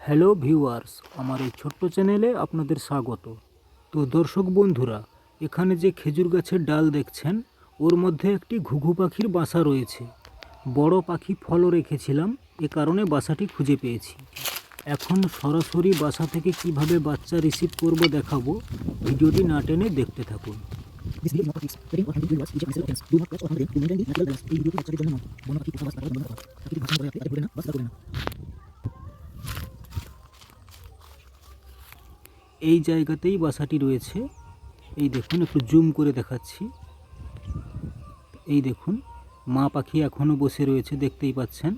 Hello viewers, আমার এই ছোট্ট চ্যানেলে আপনাদের স্বাগত। তো দর্শক বন্ধুরা, এখানে যে খেজুর গাছের ডাল দেখছেন, ওর মধ্যে একটি ঘুঘু পাখির বাসা রয়েছে। বড় পাখি ফলও রেখেছিলাম, এ কারণে বাসাটি খুঁজে পেয়েছি। এখন সরাসরি বাসা থেকে কীভাবে বাচ্চা রিসিভ করব দেখাবো, ভিডিওটি না টেনে দেখতে থাকুন। এই জায়গাতেই বাসাটি রয়েছে। এই দেখুন, একটু জুম করে দেখাচ্ছি। এই দেখুন, মা পাখি এখনও বসে রয়েছে, দেখতেই পাচ্ছেন।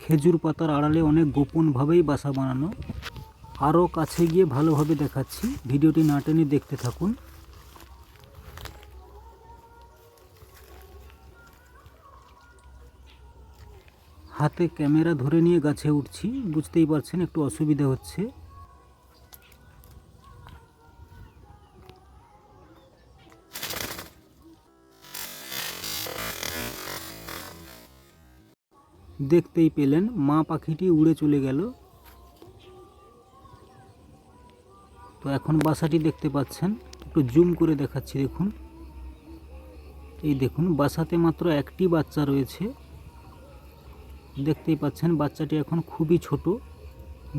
খেজুর পাতার আড়ালে অনেক গোপনভাবেই বাসা বানানো। আরও কাছে গিয়ে ভালোভাবে দেখাচ্ছি। ভিডিওটি না টেনে দেখতে থাকুন। হাতে ক্যামেরা ধরে নিয়ে গাছে উঠছি। বুঝতেই পারছেন, একটু অসুবিধা হচ্ছে। দেখতেই পেলেন, মা পাখিটি উড়ে চলে গেল। তো এখন বাসাটি দেখতে পাচ্ছেন, একটু জুম করে দেখাচ্ছি দেখুন। এই দেখুন, বাসাতে মাত্র একটি বাচ্চা রয়েছে। দেখতেই পাচ্ছেন, বাচ্চাটি এখন খুবই ছোট।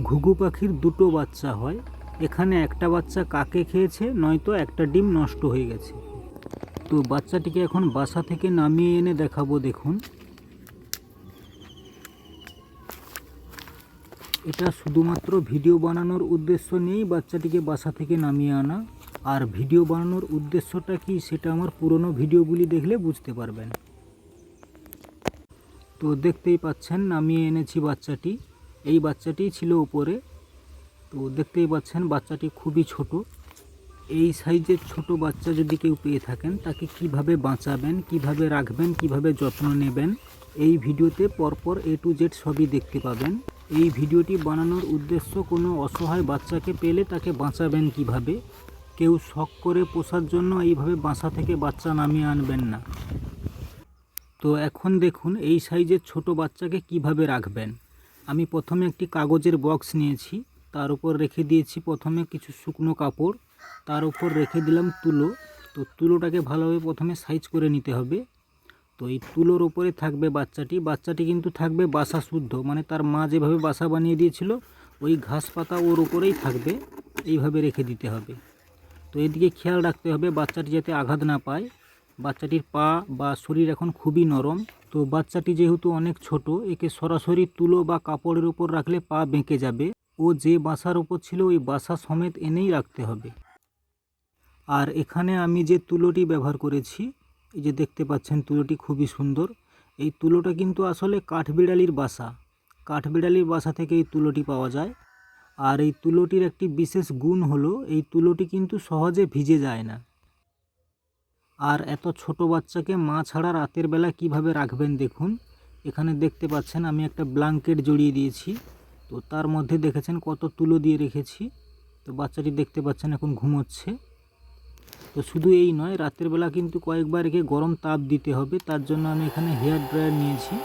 ঘুঘু পাখির দুটো বাচ্চা হয়। এখানে একটা বাচ্চা কাকে খেয়েছে, নয়তো একটা ডিম নষ্ট হয়ে গেছে। তো বাচ্চাটিকে এখন বাসা থেকে নামিয়ে এনে দেখাবো দেখুন। এটা শুধুমাত্র ভিডিও বানানোর উদ্দেশ্য নিয়েই বাচ্চাটিকে বাসা থেকে নামিয়ে আনা। আর ভিডিও বানানোর উদ্দেশ্যটা কি সেটা আমার পুরনো ভিডিওগুলি দেখলে বুঝতে পারবেন। তো দেখতেই পাচ্ছেন, নামিয়ে এনেছি বাচ্চাটি। এই বাচ্চাটি ছিল উপরে। তো দেখতেই পাচ্ছেন, বাচ্চাটি খুবই ছোট। এই সাইজের ছোট বাচ্চা যদি কেউ পেয়ে থাকেন, তাকে কীভাবে বাঁচাবেন, কীভাবে রাখবেন, কীভাবে যত্ন নেবেন, এই ভিডিওতে পরপর এ টু জেড সবই দেখতে পাবেন। এই ভিডিওটি বানানোর উদ্দেশ্য কোনো অসহায় বাচ্চাকে পেলে তাকে বাঁচাবেন কীভাবে? কেউ শখ করে পোষার জন্য এইভাবে বাসা থেকে বাচ্চা নামিয়ে আনবেন না। তো এখন দেখুন এই সাইজের ছোট বাচ্চাকে কীভাবে রাখবেন। আমি প্রথমে একটি কাগজের বক্স নিয়েছি, তার উপর রেখে দিয়েছি প্রথমে কিছু শুকনো কাপড়, তার উপর রেখে দিলাম তুলো। তো তুলোটাকে ভালোভাবে প্রথমে সাইজ করে নিতে হবে। তো এই তুলোর ওপরে থাকবে বাচ্চাটি। বাচ্চাটি কিন্তু থাকবে বাসা শুদ্ধ মানে তার মা যেভাবে বাসা বানিয়ে দিয়েছিল, ওই ঘাস পাতা ওর উপরেই থাকবে। এইভাবে রেখে দিতে হবে। তো এদিকে খেয়াল রাখতে হবে বাচ্চাটি যাতে আঘাত না পায়। বাচ্চাটির পা বা শরীর এখন খুবই নরম। তো বাচ্চাটি যেহেতু অনেক ছোট, একে সরাসরি তুলো বা কাপড়ের উপর রাখলে পা বেঁকে যাবে। ও যে বাসার উপর ছিল, ওই বাসা সমেত এনেই রাখতে হবে। আর এখানে আমি যে তুলোটি ব্যবহার করেছি এই যে দেখতে পাচ্ছেন তুলোটি খুবই সুন্দর। এই তুলোটা কিন্তু আসলে কাঠবিড়ালির বাসা। কাঠবিড়ালির বাসা থেকে এই তুলোটি পাওয়া যায়। আর এই তুলোটির একটি বিশেষ গুণ হলো, এই তুলোটি কিন্তু সহজে ভিজে যায় না। আর এত ছোট বাচ্চাকে মা ছাড়া রাতের বেলা কীভাবে রাখবেন দেখুন। এখানে দেখতে পাচ্ছেন আমি একটা ব্ল্যাঙ্কেট জড়িয়ে দিয়েছি। তো তার মধ্যে দেখেছেন কত তুলো দিয়ে রেখেছি। তো বাচ্চাটি দেখতে পাচ্ছেন এখন ঘুমোচ্ছে। তো শুধু এই নয়, রাতের বেলা কিন্তু কয়েকবার একে গরম তাপ দিতে হবে। তার জন্য আমি এখানে হেয়ার ড্রায়ার নিয়েছি।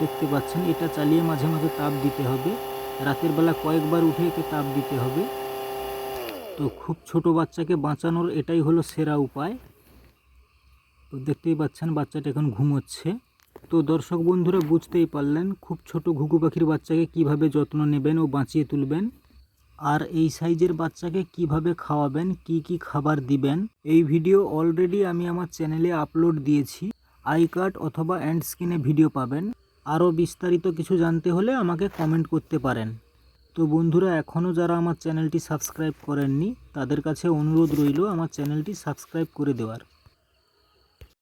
দেখতে পাচ্ছেন, এটা চালিয়ে মাঝে মাঝে তাপ দিতে হবে। রাতের বেলা কয়েকবার উঠে একে তাপ দিতে হবে। তো খুব ছোট বাচ্চাকে বাঁচানোর এটাই হলো সেরা উপায়। তো দেখতেই পাচ্ছেন, বাচ্চাটা এখন ঘুমোচ্ছে। তো দর্শক বন্ধুরা, বুঝতেই পারলেন, খুব ছোট ঘুঘু পাখির বাচ্চাকে কীভাবে যত্ন নেবেন ও বাঁচিয়ে তুলবেন। আর এই সাইজের বাচ্চাকে কীভাবে খাওয়াবেন, কি কি খাবার দিবেন, এই ভিডিও অলরেডি আমি আমার চ্যানেলে আপলোড দিয়েছি। আই কার্ড অথবা অ্যান্ড স্ক্রিনে ভিডিও পাবেন। আরও বিস্তারিত কিছু জানতে হলে আমাকে কমেন্ট করতে পারেন। তো বন্ধুরা এখনও যারা আমার চ্যানেলটি সাবস্ক্রাইব করেননি, তাদের কাছে অনুরোধ রইল আমার চ্যানেলটি সাবস্ক্রাইব করে দেওয়ার।